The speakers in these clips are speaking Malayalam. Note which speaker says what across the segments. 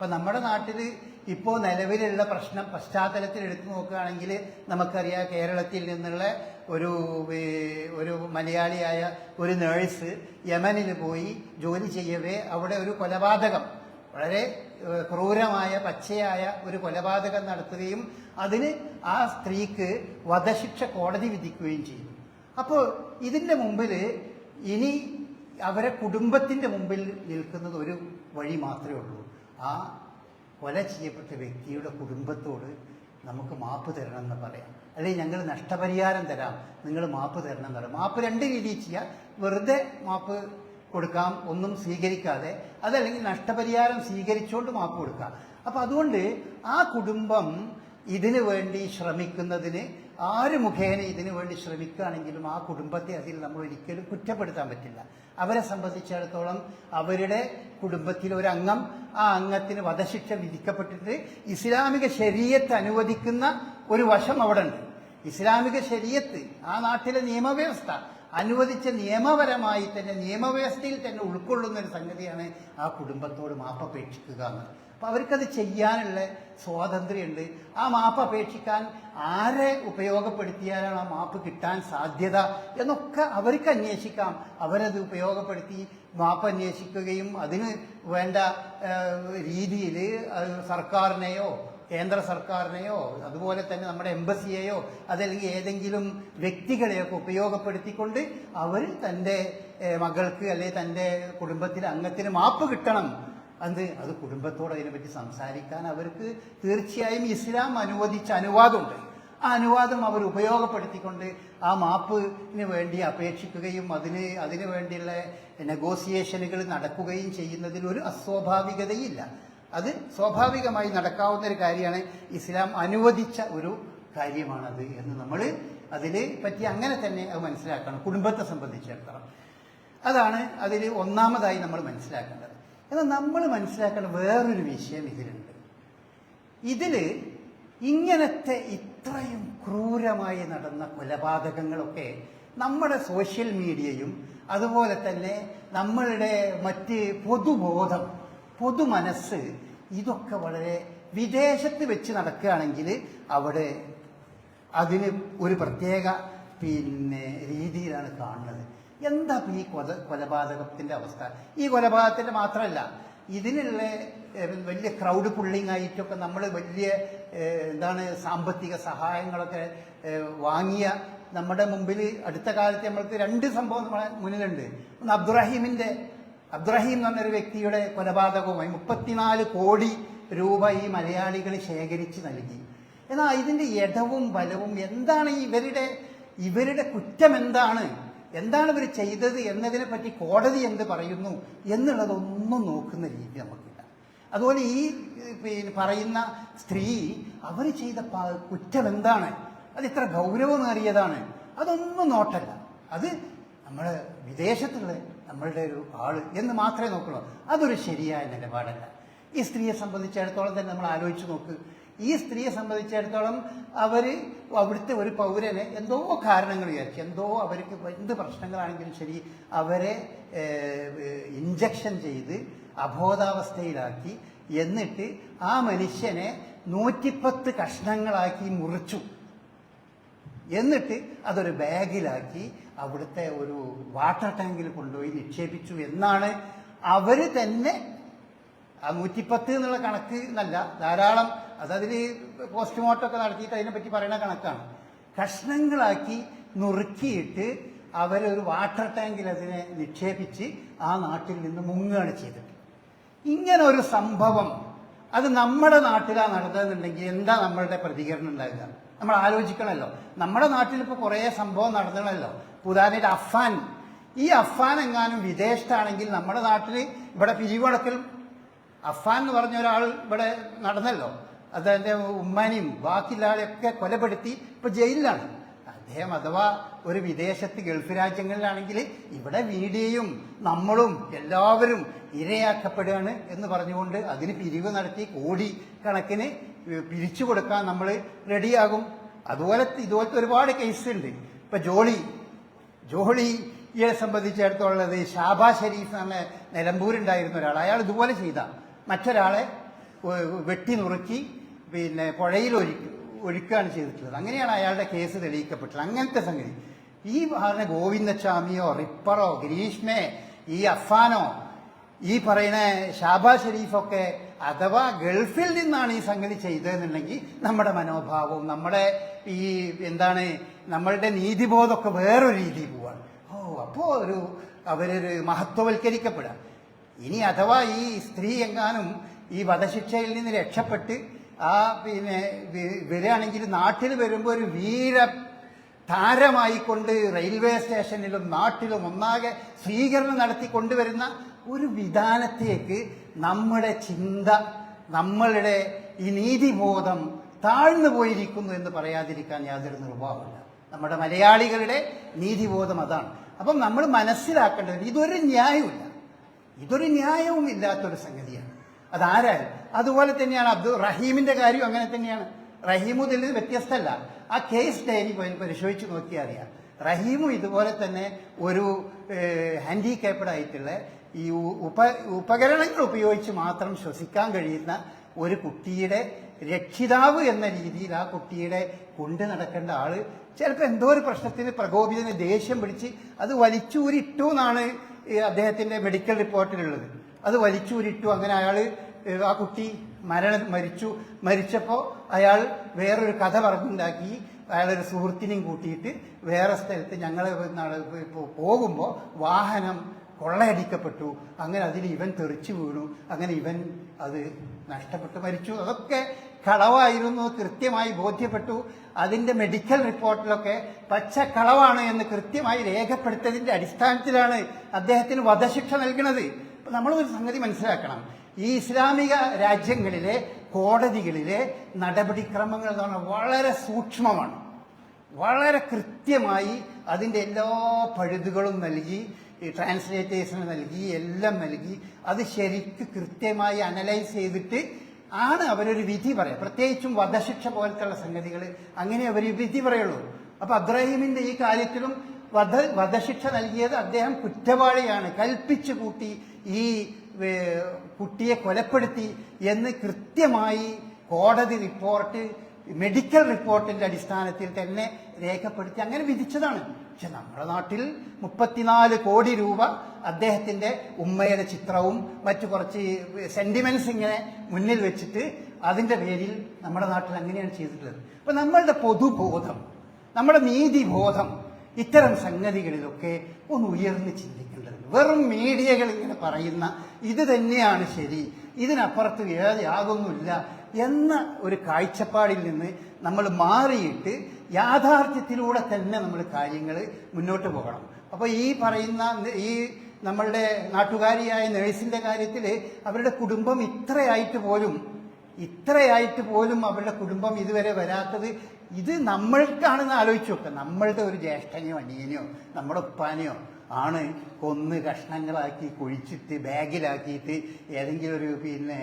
Speaker 1: അപ്പൊ നമ്മുടെ നാട്ടിൽ ഇപ്പോ നിലവിലുള്ള പ്രശ്നം പശ്ചാത്തലത്തിൽ എടുത്തു നോക്കുകയാണെങ്കിൽ നമുക്കറിയാം കേരളത്തിൽ നിന്നുള്ള ഒരു ഒരു മലയാളിയായ ഒരു നേഴ്സ് യമനിൽ പോയി ജോലി ചെയ്യവേ അവിടെ ഒരു കൊലപാതകം വളരെ ക്രൂരമായ പച്ചയായ ഒരു കൊലപാതകം നടത്തുകയും അതിന് ആ സ്ത്രീക്ക് വധശിക്ഷ കോടതി വിധിക്കുകയും ചെയ്തു. അപ്പോൾ ഇതിന്റെ മുമ്പിൽ ഇനി അവരെ കുടുംബത്തിന്റെ മുമ്പിൽ നിൽക്കുന്നത് ഒരു വഴി മാത്രമേ ഉള്ളൂ. ആ കൊല ചെയ്യപ്പെട്ട വ്യക്തിയുടെ കുടുംബത്തോട് നമുക്ക് മാപ്പ് തരണം എന്ന് പറയാം. അല്ലെങ്കിൽ ഞങ്ങൾ നഷ്ടപരിഹാരം തരാം. നിങ്ങൾ മാപ്പ് തരണം എന്ന് പറയാം. മാപ്പ് രണ്ട് രീതിയിൽ ചെയ്യാം. വെറുതെ മാപ്പ് കൊടുക്കാം ഒന്നും സ്വീകരിക്കാതെ. അതല്ലെങ്കിൽ നഷ്ടപരിഹാരം സ്വീകരിച്ചുകൊണ്ട് മാപ്പ് കൊടുക്കാം. അപ്പൊ അതുകൊണ്ട് ആ കുടുംബം ഇതിനു വേണ്ടി ശ്രമിക്കുന്നതിന് ആര് മുഖേന ഇതിനു വേണ്ടി ശ്രമിക്കുകയാണെങ്കിലും ആ കുടുംബത്തെ അതിൽ നമ്മൾ ഒരിക്കലും കുറ്റപ്പെടുത്താൻ പറ്റില്ല. അവരെ സംബന്ധിച്ചിടത്തോളം അവരുടെ കുടുംബത്തിലെ ഒരു അംഗം ആ അംഗത്തിന് വധശിക്ഷ വിധിക്കപ്പെട്ടിട്ട് ഇസ്ലാമിക ശരീരത്ത് അനുവദിക്കുന്ന ഒരു വശം അവിടെ ഉണ്ട് ഇസ്ലാമിക ശരീരത്ത് ആ നാട്ടിലെ നിയമവ്യവസ്ഥ അനുവദിച്ച നിയമപരമായി തന്നെ നിയമവ്യവസ്ഥയിൽ തന്നെ ഉൾക്കൊള്ളുന്ന ഒരു സംഗതിയാണ് ആ കുടുംബത്തോട് മാപ്പപേക്ഷിക്കുക എന്നത് അപ്പം അവർക്കത് ചെയ്യാനുള്ള സ്വാതന്ത്ര്യമുണ്ട്. ആ മാപ്പ് അപേക്ഷിക്കാൻ ആരെ ഉപയോഗപ്പെടുത്തിയാലാണ് ആ മാപ്പ് കിട്ടാൻ സാധ്യത എന്നൊക്കെ അവർക്ക് അന്വേഷിക്കാം. അവരത് ഉപയോഗപ്പെടുത്തി മാപ്പ് അന്വേഷിക്കുകയും അതിന് വേണ്ട രീതിയിൽ സർക്കാരിനെയോ കേന്ദ്ര സർക്കാരിനെയോ അതുപോലെ തന്നെ നമ്മുടെ എംബസിയെയോ അതല്ലെങ്കിൽ ഏതെങ്കിലും വ്യക്തികളെയൊക്കെ ഉപയോഗപ്പെടുത്തിക്കൊണ്ട് അവർ തന്റെ മകൾക്ക് അല്ലെങ്കിൽ തന്റെ കുടുംബത്തിലെ അംഗത്തിന് മാപ്പ് കിട്ടണം. അത് അത് കുടുംബത്തോട് അതിനെപ്പറ്റി സംസാരിക്കാൻ അവർക്ക് തീർച്ചയായും ഇസ്ലാം അനുവദിച്ച അനുവാദമുണ്ട്. ആ അനുവാദം അവർ ഉപയോഗപ്പെടുത്തിക്കൊണ്ട് ആ മാപ്പിന് വേണ്ടി അപേക്ഷിക്കുകയും അതിന് അതിനു വേണ്ടിയുള്ള നെഗോസിയേഷനുകൾ നടക്കുകയും ചെയ്യുന്നതിൽ ഒരു അസ്വാഭാവികതയില്ല. അത് സ്വാഭാവികമായി നടക്കാവുന്ന ഒരു കാര്യമാണ്. ഇസ്ലാം അനുവദിച്ച ഒരു കാര്യമാണത് എന്ന് നമ്മൾ അതിൽ പറ്റി അങ്ങനെ തന്നെ അത് മനസ്സിലാക്കണം. കുടുംബത്തെ സംബന്ധിച്ചിടത്തോളം. അതാണ് അതിൽ ഒന്നാമതായി നമ്മൾ മനസ്സിലാക്കേണ്ടത്. എന്നാൽ നമ്മൾ മനസ്സിലാക്കേണ്ട വേറൊരു വിഷയം ഇതിലുണ്ട്. ഇതിൽ ഇങ്ങനത്തെ ഇത്രയും ക്രൂരമായി നടന്ന കൊലപാതകങ്ങളൊക്കെ നമ്മുടെ സോഷ്യൽ മീഡിയയും അതുപോലെ തന്നെ നമ്മളുടെ മറ്റ് പൊതുബോധം പൊതുമനസ്സ് ഇതൊക്കെ വളരെ വിദേശത്ത് വെച്ച് നടക്കുകയാണെങ്കിൽ അവിടെ അതിന് ഒരു പ്രത്യേക പിന്നെ രീതിയിലാണ് കാണുന്നത്. എന്താ ഈ കൊല കൊലപാതകത്തിന്റെ അവസ്ഥ? ഈ കൊലപാതകത്തിന്റെ മാത്രമല്ല ഇതിനുള്ള വലിയ ക്രൗഡ് പുള്ളിങ് ആയിട്ടൊക്കെ നമ്മൾ വലിയ എന്താണ് സാമ്പത്തിക സഹായങ്ങളൊക്കെ വാങ്ങിയ നമ്മുടെ മുമ്പിൽ അടുത്ത കാലത്ത് നമ്മൾക്ക് രണ്ട് സംഭവം നമ്മളെ മുന്നിലുണ്ട്. ഒന്ന് അബ്ദുറഹീമിന്റെ അബ്ദുറഹീം എന്ന് പറഞ്ഞൊരു വ്യക്തിയുടെ കൊലപാതകവുമായി മുപ്പത്തിനാല് കോടി രൂപ ഈ മലയാളികൾ ശേഖരിച്ച് നൽകി. എന്നാൽ ഇതിന്റെ ഇടവും ബലവും എന്താണ് ഇവരുടെ ഇവരുടെ കുറ്റം എന്താണ്? എന്താണ് ഇവർ ചെയ്തത് എന്നതിനെ പറ്റി കോടതി എന്ത് പറയുന്നു എന്നുള്ളതൊന്നും നോക്കുന്ന രീതി നമുക്കില്ല. അതുപോലെ ഈ പിന്നെ പറയുന്ന സ്ത്രീ അവർ ചെയ്ത കുറ്റം എന്താണ്? അത് ഇത്ര ഗൗരവമേറിയതാണ്? അതൊന്നും നോട്ടല്ല. അത് നമ്മൾ വിദേശത്തുള്ള നമ്മളുടെ ഒരു ആൾ എന്ന് മാത്രമേ നോക്കുള്ളൂ. അതൊരു ശരിയായ നിലപാടല്ല. ഈ സ്ത്രീയെ സംബന്ധിച്ചിടത്തോളം തന്നെ നമ്മൾ ആലോചിച്ച് നോക്ക്. ഈ സ്ത്രീയെ സംബന്ധിച്ചിടത്തോളം അവർ അവിടുത്തെ ഒരു പൗരനെ എന്തോ കാരണങ്ങൾ വിചാരിച്ചു. എന്തോ അവർക്ക് എന്ത് പ്രശ്നങ്ങളാണെങ്കിലും ശരി അവരെ ഇഞ്ചക്ഷൻ ചെയ്ത് അബോധാവസ്ഥയിലാക്കി. എന്നിട്ട് ആ മനുഷ്യനെ നൂറ്റിപ്പത്ത് കഷ്ണങ്ങളാക്കി മുറിച്ചു. എന്നിട്ട് അതൊരു ബാഗിലാക്കി അവിടുത്തെ ഒരു വാട്ടർ ടാങ്കിൽ കൊണ്ടുപോയി നിക്ഷേപിച്ചു എന്നാണ് അവർ തന്നെ ആ നൂറ്റിപ്പത്ത് എന്നുള്ള കണക്ക് എന്നല്ല ധാരാളം അതതിൽ പോസ്റ്റ്മോർട്ടം ഒക്കെ നടത്തിയിട്ട് അതിനെപ്പറ്റി പറയുന്ന കണക്കാണ്. കഷ്ണങ്ങളാക്കി നുറുക്കിയിട്ട് അവരൊരു വാട്ടർ ടാങ്കിൽ അതിനെ നിക്ഷേപിച്ച് ആ നാട്ടിൽ നിന്ന് മുങ്ങുകയാണ് ചെയ്തിട്ട് ഇങ്ങനെ ഒരു സംഭവം അത് നമ്മുടെ നാട്ടിലാണ് നടന്നതെന്നുണ്ടെങ്കിൽ എന്താ നമ്മളുടെ പ്രതികരണം ഉണ്ടാകുക നമ്മൾ ആലോചിക്കണമല്ലോ. നമ്മുടെ നാട്ടിൽ ഇപ്പോൾ കുറേ സംഭവം നടന്നണമല്ലോ. ഉദാഹരണമായിട്ട് അഫാൻ ഈ അഫാൻ എങ്ങാനും വിദേശത്താണെങ്കിൽ നമ്മുടെ നാട്ടിൽ ഇവിടെ പിരിവടക്കൽ അഫാൻ എന്ന് പറഞ്ഞ ഒരാൾ ഇവിടെ നടന്നല്ലോ. അതെന്റെ ഉമ്മാനെയും ബാക്കിയുള്ള ആളെയൊക്കെ കൊലപ്പെടുത്തി ഇപ്പൊ ജയിലിലാണ്. അദ്ദേഹം അഥവാ ഒരു വിദേശത്ത് ഗൾഫ് രാജ്യങ്ങളിലാണെങ്കിൽ ഇവിടെ മീഡിയയും നമ്മളും എല്ലാവരും ഇരയാക്കപ്പെടുകയാണ് എന്ന് പറഞ്ഞുകൊണ്ട് അതിന് പിരിവ് നടത്തി കോടി കണക്കിന് പിരിച്ചു കൊടുക്കാൻ നമ്മൾ റെഡിയാകും. അതുപോലെ ഇതുപോലത്തെ ഒരുപാട് കേസ് ഉണ്ട്. ഇപ്പൊ ജോളി ജോളിയെ സംബന്ധിച്ചിടത്തോളം ഷാബാ ഷരീഫ് എന്ന നിലമ്പൂരുണ്ടായിരുന്ന ഒരാൾ. അയാൾ ഇതുപോലെ ചെയ്ത. മറ്റൊരാളെ വെട്ടി നുറുക്കി പിന്നെ പുഴയിൽ ഒഴുക്കി ഒഴുക്കുകയാണ് ചെയ്തിട്ടുള്ളത്. അങ്ങനെയാണ് അയാളുടെ കേസ് തെളിയിക്കപ്പെട്ടത് അങ്ങനത്തെ സംഗതി. ഈ പറഞ്ഞ ഗോവിന്ദസ്വാമിയോ റിപ്പറോ ഗ്രീഷ്മേ ഈ അഫാനോ ഈ പറയുന്ന ഷാബാ ഷെരീഫൊക്കെ അഥവാ ഗൾഫിൽ നിന്നാണ് ഈ സംഗതി ചെയ്തതെന്നുണ്ടെങ്കിൽ നമ്മുടെ മനോഭാവവും നമ്മുടെ ഈ എന്താണ് നമ്മളുടെ നീതിബോധമൊക്കെ വേറൊരു രീതിയിൽ പോവാണ്. ഓ അപ്പോൾ ഒരു അവരൊരു മഹത്വവൽക്കരിക്കപ്പെടാം ഇനി അഥവാ ഈ സ്ത്രീ എങ്ങാനും ഈ വധശിക്ഷയിൽ നിന്ന് രക്ഷപ്പെട്ട് ആ പിന്നെ വരികയാണെങ്കിൽ നാട്ടിൽ വരുമ്പോൾ ഒരു വീര താരമായിക്കൊണ്ട് റെയിൽവേ സ്റ്റേഷനിലും നാട്ടിലും ഒന്നാകെ സ്വീകരണം നടത്തി കൊണ്ടുവരുന്ന ഒരു വിധാനത്തേക്ക് നമ്മുടെ ചിന്ത നമ്മളുടെ ഈ നീതിബോധം താഴ്ന്നു പോയിരിക്കുന്നു എന്ന് പറയാതിരിക്കാൻ യാതൊരു നിർവാഹമില്ല നമ്മുടെ മലയാളികളുടെ നീതിബോധം അതാണ്. അപ്പം നമ്മൾ മനസ്സിലാക്കേണ്ടത് ഇതൊരു ന്യായമില്ല ഇതൊരു ന്യായവും ഇല്ലാത്തൊരു സംഗതിയാണ്. അതാരായാലും അതുപോലെ തന്നെയാണ് അബ്ദുൾ റഹീമിന്റെ കാര്യം അങ്ങനെ തന്നെയാണ്. റഹീമും ഇതിൽ വ്യത്യസ്തമല്ല. ആ കേസ് ഡയറി പോയി പരിശോധിച്ച് നോക്കിയാൽ അറിയാം. റഹീമും ഇതുപോലെ തന്നെ ഒരു ഹാൻഡിക്യാപ്ഡ് ആയിട്ടുള്ള ഈ ഉപ ഉപകരണങ്ങൾ ഉപയോഗിച്ച് മാത്രം ശ്വസിക്കാൻ കഴിയുന്ന ഒരു കുട്ടിയുടെ രക്ഷിതാവ് എന്ന രീതിയിൽ ആ കുട്ടിയുടെ കൊണ്ടു നടക്കേണ്ട ആൾ ചിലപ്പോൾ എന്തോ ഒരു പ്രശ്നത്തിന് പ്രകോപിതനെ ദേഷ്യം പിടിച്ച് അത് വലിച്ചൂരിട്ടു എന്നാണ് അദ്ദേഹത്തിന്റെ മെഡിക്കൽ റിപ്പോർട്ടിലുള്ളത് അത് വലിച്ചൂരിട്ടു. അങ്ങനെ അയാൾ ആ കുട്ടി മരണ മരിച്ചു. മരിച്ചപ്പോൾ അയാൾ വേറൊരു കഥ പറഞ്ഞുണ്ടാക്കി. അയാളൊരു സുഹൃത്തിനെയും കൂട്ടിയിട്ട് വേറെ സ്ഥലത്ത് ഞങ്ങൾ പോകുമ്പോൾ വാഹനം കൊള്ളയടിക്കപ്പെട്ടു. അങ്ങനെ അതിൽ ഇവൻ തെറിച്ചു വീണു. അങ്ങനെ ഇവൻ അത് നഷ്ടപ്പെട്ടു മരിച്ചു. അതൊക്കെ കളവായിരുന്നു കൃത്യമായി ബോധ്യപ്പെട്ടു. അതിന്റെ മെഡിക്കൽ റിപ്പോർട്ടിലൊക്കെ പച്ച കളവാണ് എന്ന് കൃത്യമായി രേഖപ്പെടുത്തതിന്റെ അടിസ്ഥാനത്തിലാണ് അദ്ദേഹത്തിന് വധശിക്ഷ നൽകുന്നത് അപ്പൊ നമ്മളൊരു സംഗതി മനസ്സിലാക്കണം. ഈ ഇസ്ലാമിക രാജ്യങ്ങളിലെ കോടതികളിലെ നടപടിക്രമങ്ങൾ എന്ന് പറഞ്ഞാൽ വളരെ സൂക്ഷ്മമാണ്. വളരെ കൃത്യമായി അതിന്റെ എല്ലാ പഴുതുകളും നൽകി ട്രാൻസ്ലേറ്റേഴ്സിന് നൽകി എല്ലാം നൽകി അത് ശരിക്ക് കൃത്യമായി അനലൈസ് ചെയ്തിട്ട് ആണ് അവരൊരു വിധി പറയുക. പ്രത്യേകിച്ചും വധശിക്ഷ പോലത്തുള്ള സംഗതികൾ അങ്ങനെ അവർ വിധി പറയുള്ളൂ. അപ്പൊ അബ്രാഹിമിന്റെ ഈ കാര്യത്തിലും വധ വധശിക്ഷ നൽകിയത് അദ്ദേഹം കുറ്റവാളിയാണ്. കൽപ്പിച്ചു കൂട്ടി ഈ കുട്ടിയെ കൊലപ്പെടുത്തി എന്ന് കൃത്യമായി കോടതി റിപ്പോർട്ട് മെഡിക്കൽ റിപ്പോർട്ടിന്റെ അടിസ്ഥാനത്തിൽ തന്നെ രേഖപ്പെടുത്തി അങ്ങനെ വിധിച്ചതാണ്. പക്ഷെ നമ്മുടെ നാട്ടിൽ മുപ്പത്തിനാല് കോടി രൂപ അദ്ദേഹത്തിന്റെ ഉമ്മയുടെ ചിത്രവും മറ്റു കുറച്ച് സെന്റിമെന്റ്സ് ഇങ്ങനെ മുന്നിൽ വെച്ചിട്ട് അതിന്റെ പേരിൽ നമ്മുടെ നാട്ടിൽ അങ്ങനെയാണ് ചെയ്തിട്ടുള്ളത്. അപ്പൊ നമ്മളുടെ പൊതുബോധം നമ്മുടെ നീതിബോധം ഇത്തരം സംഗതികളിലൊക്കെ ഒന്ന് ഉയർന്ന് ചിന്തിക്കേണ്ടത് വെറും മീഡിയകൾ ഇങ്ങനെ പറയുന്ന ഇത് തന്നെയാണ് ശരി. ഇതിനപ്പുറത്ത് യാതൊന്നുമില്ല എന്ന ഒരു കാഴ്ചപ്പാടിൽ നിന്ന് നമ്മൾ മാറിയിട്ട് യാഥാർത്ഥ്യത്തിലൂടെ തന്നെ നമ്മൾ കാര്യങ്ങൾ മുന്നോട്ട് പോകണം. അപ്പോൾ ഈ പറയുന്ന ഈ നമ്മളുടെ നാട്ടുകാരിയായ നേഴ്സിന്റെ കാര്യത്തിൽ അവരുടെ കുടുംബം ഇത്രയായിട്ട് പോലും ഇത്രയായിട്ട് പോലും അവരുടെ കുടുംബം ഇതുവരെ വരാത്തത് ഇത് നമ്മൾക്കാണെന്ന് ആലോചിച്ച് നോക്കുക നമ്മളുടെ ഒരു ജ്യേഷ്ഠനെയോ അനിയനെയോ നമ്മുടെ ഉപ്പാനെയോ ആണ് കൊന്ന് കഷ്ണങ്ങളാക്കി കുഴിച്ചിട്ട് ബാഗിലാക്കിയിട്ട് ഏതെങ്കിലും ഒരു പിന്നെ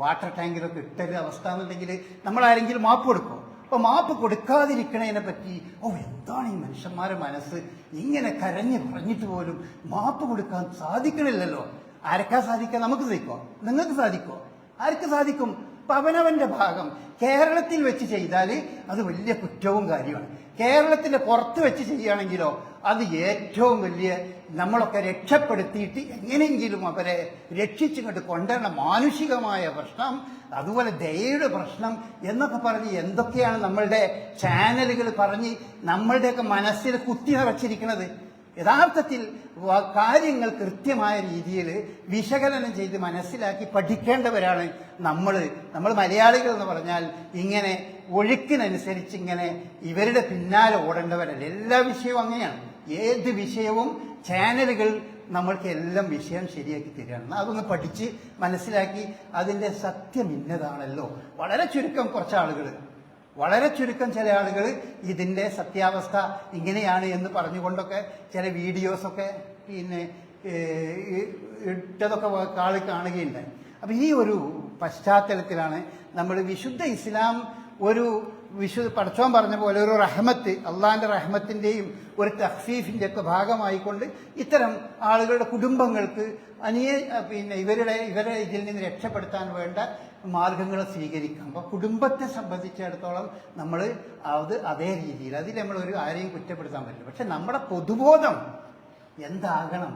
Speaker 1: വാട്ടർ ടാങ്കിലൊക്കെ ഇട്ടൊരു അവസ്ഥ എന്നുണ്ടെങ്കിൽ നമ്മൾ ആരെങ്കിലും മാപ്പ് കൊടുക്കും. അപ്പൊ മാപ്പ് കൊടുക്കാതിരിക്കണതിനെ പറ്റി ഓ എന്താണ് ഈ മനുഷ്യന്മാരെ മനസ്സ്? ഇങ്ങനെ കരഞ്ഞു പറഞ്ഞിട്ട് പോലും മാപ്പ് കൊടുക്കാൻ സാധിക്കണില്ലല്ലോ. ആരൊക്കെ സാധിക്കാൻ? നമുക്ക് സാധിക്കോ നിങ്ങൾക്ക് സാധിക്കോ ആർക്ക് സാധിക്കും? അപ്പൊ അവനവന്റെ ഭാഗം കേരളത്തിൽ വെച്ച് ചെയ്താൽ അത് വലിയ കുറ്റവും കാര്യമാണ്. കേരളത്തിന്റെ പുറത്ത് വെച്ച് ചെയ്യുകയാണെങ്കിലോ അത് ഏറ്റവും വലിയ നമ്മളൊക്കെ രക്ഷപ്പെടുത്തിയിട്ട് എങ്ങനെയെങ്കിലും അവരെ രക്ഷിച്ചുകൊണ്ട് കൊണ്ടുവരണം. മാനുഷികമായ പ്രശ്നം അതുപോലെ ദയയുടെ പ്രശ്നം എന്നൊക്കെ പറഞ്ഞ് എന്തൊക്കെയാണ് നമ്മളുടെ ചാനലുകൾ പറഞ്ഞ് നമ്മളുടെയൊക്കെ മനസ്സിൽ കുത്തി നിറച്ചിരിക്കുന്നത്? യഥാർത്ഥത്തിൽ കാര്യങ്ങൾ കൃത്യമായ രീതിയിൽ വിശകലനം ചെയ്ത് മനസ്സിലാക്കി പഠിക്കേണ്ടവരാണ് നമ്മൾ നമ്മൾ മലയാളികൾ എന്ന് പറഞ്ഞാൽ ഇങ്ങനെ ഒഴുക്കിനനുസരിച്ച് ഇങ്ങനെ ഇവരുടെ പിന്നാലെ ഓടേണ്ടവരല്ല. എല്ലാ വിഷയവും അങ്ങനെയാണ്. ഏത് വിഷയവും ചാനലുകൾ നമ്മൾക്ക് എല്ലാം വിഷയം ശരിയാക്കി തരികയാണ്. അതൊന്ന് പഠിച്ച് മനസ്സിലാക്കി അതിന്റെ സത്യം ഇന്നതാണല്ലോ. വളരെ ചുരുക്കം കുറച്ച് ആളുകൾ വളരെ ചുരുക്കം ചില ആളുകൾ ഇതിന്റെ സത്യാവസ്ഥ ഇങ്ങനെയാണ് എന്ന് പറഞ്ഞുകൊണ്ടൊക്കെ ചില വീഡിയോസൊക്കെ പിന്നെ ഇട്ടതൊക്കെ ആൾ കാണുകയുണ്ടായി. അപ്പം ഈ ഒരു പശ്ചാത്തലത്തിലാണ് നമ്മൾ വിശുദ്ധ ഇസ്ലാം ഒരു വിശു പടച്ചോൻ പറഞ്ഞ പോലെ ഒരു റഹ്മത്ത് അള്ളാന്റെ റഹ്മത്തിന്റെയും ഒരു തഹ്ഫീഫിന്റെ ഒക്കെ ഭാഗമായിക്കൊണ്ട് ഇത്തരം ആളുകളുടെ കുടുംബങ്ങൾക്ക് അനിയ പിന്നെ ഇവരുടെ ഇവരെ ഇതിൽ നിന്ന് രക്ഷപ്പെടുത്താൻ വേണ്ട മാർഗങ്ങൾ സ്വീകരിക്കാം. അപ്പോൾ കുടുംബത്തെ സംബന്ധിച്ചിടത്തോളം നമ്മൾ അത് അതേ രീതിയിൽ അതിൽ നമ്മൾ ഒരു ആരെയും കുറ്റപ്പെടുത്താൻ പറ്റില്ല. പക്ഷെ നമ്മുടെ പൊതുബോധം എന്താകണം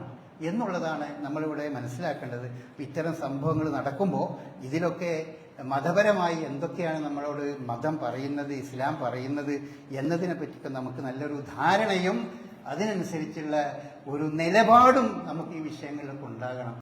Speaker 1: എന്നുള്ളതാണ് നമ്മളിവിടെ മനസ്സിലാക്കേണ്ടത്. ഇത്തരം സംഭവങ്ങൾ നടക്കുമ്പോൾ ഇതിലൊക്കെ മതപരമായി എന്തൊക്കെയാണ് നമ്മളോട് മതം പറയുന്നത് ഇസ്ലാം പറയുന്നത് എന്നതിനെ പറ്റിയൊക്കെ നമുക്ക് നല്ലൊരു ധാരണയും അതിനനുസരിച്ചുള്ള ഒരു നിലപാടും നമുക്ക് ഈ വിഷയങ്ങളിലൊക്കെ ഉണ്ടാകണം.